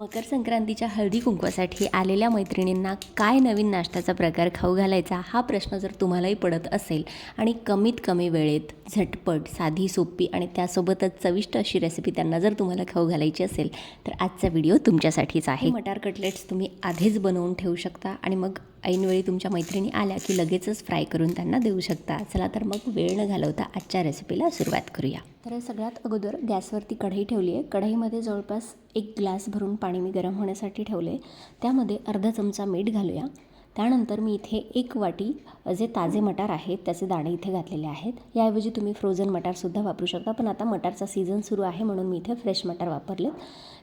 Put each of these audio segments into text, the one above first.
मकर संक्रांतीच्या हळदी कुंकवासाठी आलेल्या मैत्रिणींना काय नवीन नाश्त्याचा प्रकार खाऊ घालायचा हा प्रश्न जर तुम्हालाही पडत असेल आणि कमीत कमी वेळेत झटपट साधी सोपी आणि त्यासोबतच चविष्ट अशी रेसिपी त्यांना जर तुम्हाला खाऊ घालायची असेल तर आजचा व्हिडिओ तुमच्यासाठीच आहे. मटार कटलेट्स तुम्ही आधीच बनवून ठेवू शकता आणि मग ऐनवेळी तुमच्या मैत्रिणी आल्या की लगेचच फ्राय करून त्यांना देऊ शकता. चला तर मग वेळ न घालवता आजच्या रेसिपीला सुरुवात करूया. तर सगळ्यात अगोदर गॅसवरती कढई ठेवली आहे. कढईमध्ये जवळपास एक ग्लास भरून पाणी मी गरम होण्यासाठी ठेवले. त्यामध्ये अर्धा चमचा मीठ घालूया. त्यानंतर मी इथे एक वाटी जे ताजे मटार आहेत त्याचे दाणे इथे घातलेले आहेत. याऐवजी तुम्ही फ्रोझन मटारसुद्धा वापरू शकता पण आता मटारचा सीझन सुरू आहे म्हणून मी इथे फ्रेश मटार वापरले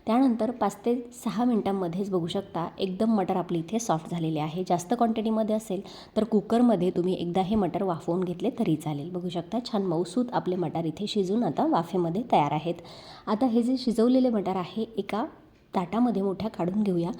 त्यानंतर पाच ते सहा मिनटांमध्येच बघू शकता एकदम मटर आपले इथे सॉफ्ट झालेले आहे. जास्त क्वांटिटीमध्ये असेल तर कुकरमध्ये तुम्ही एकदा हे मटर वाफवून घेतले तरी चालेल. बघू शकता छान मऊसूत आपले मटार इथे शिजून आता वाफेमध्ये तयार आहेत. आता हे जे शिजवलेले मटार आहे एका ताटामध्ये मोठ्या काढून घेऊया.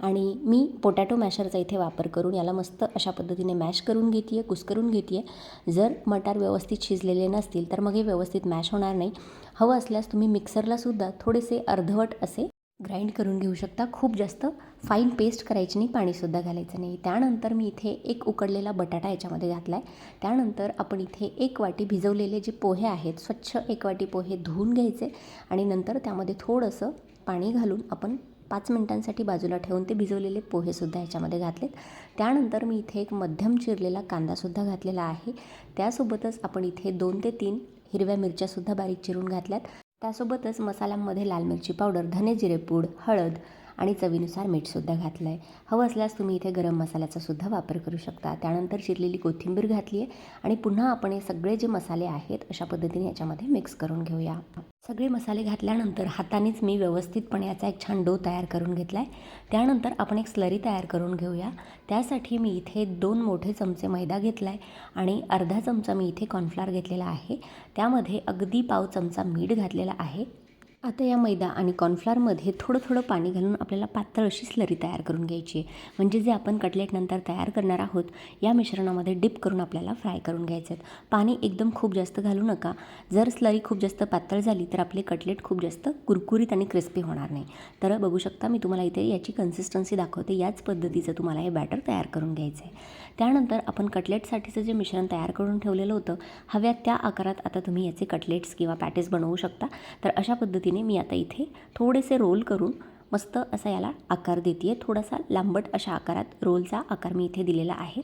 आणि मी पोटॅटो मॅशरचा इथे वापर करून याला मस्त अशा पद्धतीने मॅश करून घेते आहे कुस्करून घेते आहे जर मटार व्यवस्थित शिजलेले नसतील तर मग हे व्यवस्थित मॅश होणार नाही. हवं असल्यास तुम्ही मिक्सरलासुद्धा थोडेसे अर्धवट असे ग्राइंड करून घेऊ शकता. खूप जास्त फाईन पेस्ट करायची नाही पाणीसुद्धा घालायचं नाही. त्यानंतर मी इथे एक उकडलेला बटाटा याच्यामध्ये घातला आहे त्यानंतर आपण इथे एक वाटी भिजवलेले जे पोहे आहेत स्वच्छ एक वाटी पोहे धुवून घ्यायचे आणि नंतर त्यामध्ये थोडंसं पाणी घालून आपण पाच मिनटांसाठी बाजूला ठेवून ते भिजवलेले पोहेसुद्धा ह्याच्यामध्ये घातलेत. त्यानंतर मी इथे एक मध्यम चिरलेला कांदासुद्धा घातलेला आहे. त्यासोबतच आपण इथे दोन ते तीन हिरव्या मिरच्यासुद्धा बारीक चिरून घातल्यात. त्यासोबतच मसाल्यांमध्ये लाल मिरची पावडर धने जिरेपूड हळद आणि चवीनुसार मीठसुद्धा घातलं आहे हवं असल्यास तुम्ही इथे गरम मसाल्याचा सुद्धा वापर करू शकता. त्यानंतर चिरलेली कोथिंबीर घातली आहे आणि पुन्हा आपण हे सगळे जे मसाले आहेत अशा पद्धतीने याच्यामध्ये मिक्स करून घेऊया. सगळे मसाले घातल्यानंतर हातानेच मी व्यवस्थितपणे याचा एक छान डो तयार करून घेतला आहे त्यानंतर आपण एक स्लरी तयार करून घेऊया. त्यासाठी मी इथे दोन मोठे चमचे मैदा घेतला आहे आणि अर्धा चमचा मी इथे कॉर्नफ्लॉर घेतलेला आहे. त्यामध्ये अगदी पाव चमचा मीठ घातलेला आहे. आता या मैदा आणि कॉर्नफ्लॉरमध्ये थोडं थोडं पाणी घालून आपल्याला पातळ अशी स्लरी तयार करून घ्यायची आहे. म्हणजे जे आपण कटलेटनंतर तयार करणार आहोत या मिश्रणामध्ये डिप करून आपल्याला फ्राय करून घ्यायचे आहेत. पाणी एकदम खूप जास्त घालू नका. जर स्लरी खूप जास्त पातळ झाली तर आपले कटलेट खूप जास्त कुरकुरीत आणि क्रिस्पी होणार नाही. तर बघू शकता मी तुम्हाला इथे याची कन्सिस्टन्सी दाखवते. याच पद्धतीचं तुम्हाला हे बॅटर तयार करून घ्यायचं आहे. त्यानंतर आपण कटलेटसाठीचं जे मिश्रण तयार करून ठेवलेलं होतं हव्या त्या आकारात आता तुम्ही याचे कटलेट्स किंवा पॅटेस बनवू शकता. तर अशा पद्धतीने मी आता इथे थोडेसे रोल करून मस्त असा याला आकार देते आहे थोडासा लांबट अशा आकारात रोलचा आकार मी इथे दिलेला आहे.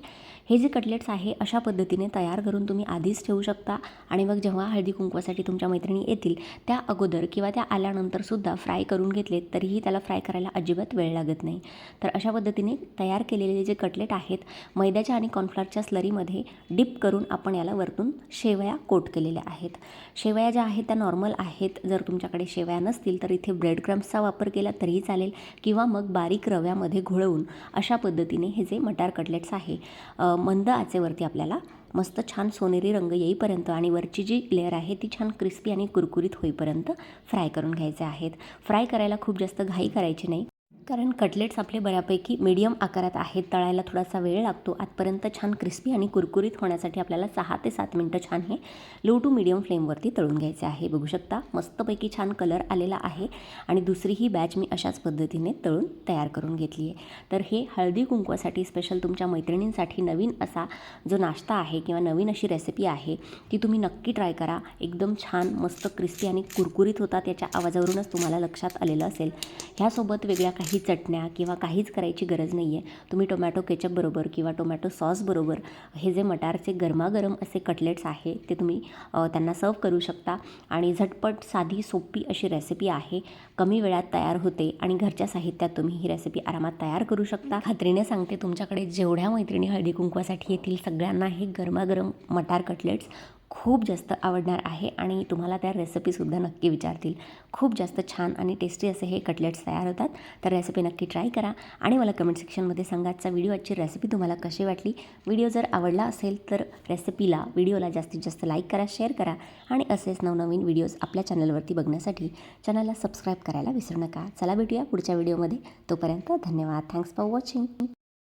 हे जे कटलेट्स आहे अशा पद्धतीने तयार करून तुम्ही आधीच ठेवू शकता. आणि मग जेव्हा हळदी कुंकवासाठी तुमच्या मैत्रिणी येतील त्या अगोदर किंवा त्या आल्यानंतरसुद्धा फ्राय करून घेतलेत तरीही त्याला फ्राय करायला अजिबात वेळ लागत नाही. तर अशा पद्धतीने तयार केलेले जे कटलेट आहेत मैद्याच्या आणि कॉर्नफ्लॉरच्या स्लरीमध्ये डिप करून आपण याला वरतून शेवया कोट केलेल्या आहेत. शेवया ज्या आहेत त्या नॉर्मल आहेत. जर तुमच्याकडे शेवया नसतील तर इथे ब्रेड क्रम्सचा वापर केला तरी तरीही चालेल. किंवा मग बारीक रव्यामध्ये घोळवून अशा पद्धतीने हे जे मटार कटलेट्स आहे मंद आचेवरती आपल्याला मस्त छान सोनेरी रंग येईपर्यंत आणि वरची जी लेअर आहे ती छान क्रिस्पी आणि कुरकुरीत होईपर्यंत फ्राय करून घ्यायचे आहेत. फ्राय करायला खूप जास्त घाई करायची नाही. कारण कटलेट्स आपले बऱ्यापैकी मीडियम आकारात आहेत. तळायला थोडासा वेळ लागतो. आतपर्यंत छान क्रिस्पी आणि कुरकुरीत होण्यासाठी आपल्याला सहा ते सात मिनटं छान हे लो टू मीडियम फ्लेमवरती तळून घ्यायचे आहे. बघू शकता मस्तपैकी छान कलर आलेला आहे. आणि दुसरी ही बॅच मी अशाच पद्धतीने तळून तयार करून घेतली आहे. तर हे हळदी कुंकवासाठी स्पेशल तुमच्या मैत्रिणींसाठी नवीन असा जो नाश्ता आहे किंवा नवीन अशी रेसिपी आहे ती तुम्ही नक्की ट्राय करा. एकदम छान मस्त क्रिस्पी आणि कुरकुरीत होतात याच्या आवाजावरूनच तुम्हाला लक्षात आलेलं असेल. ह्यासोबत वेगळ्या काही काही चटण्या किंवा काहीच करायची गरज नाही आहे तुम्ही टोमॅटो केचपबरोबर किंवा टोमॅटो सॉसबरोबर हे जे मटारचे गरमागरम असे कटलेट्स आहे ते तुम्ही त्यांना सर्व करू शकता. आणि झटपट साधी सोपी अशी रेसिपी आहे. कमी वेळात तयार होते आणि घरच्या साहित्यात तुम्ही ही रेसिपी आरामात तयार करू शकता. खात्रीने सांगते तुमच्याकडे जेवढ्या मैत्रिणी हळदी कुंकवासाठी येतील सगळ्यांना हे गरमागरम मटार कटलेट्स खूप जास्त आवडणार आहे आणि तुम्हाला त्या रेसिपीसुद्धा नक्की विचारतील. खूप जास्त छान आणि टेस्टी असे हे कटलेट्स तयार होतात. तर रेसिपी नक्की ट्राय करा आणि मला कमेंट सेक्शनमध्ये सांगा आजचा व्हिडिओ आजची रेसिपी तुम्हाला कशी वाटली? व्हिडिओ जर आवडला असेल तर रेसिपीला व्हिडिओला जास्तीत जास्त लाईक करा शेअर करा आणि असेच नवनवीन व्हिडिओज आपल्या चॅनलवरती बघण्यासाठी चॅनलला सबस्क्राईब करायला विसरू नका. चला भेटूया पुढच्या व्हिडिओमध्ये तोपर्यंत धन्यवाद. Thanks for watching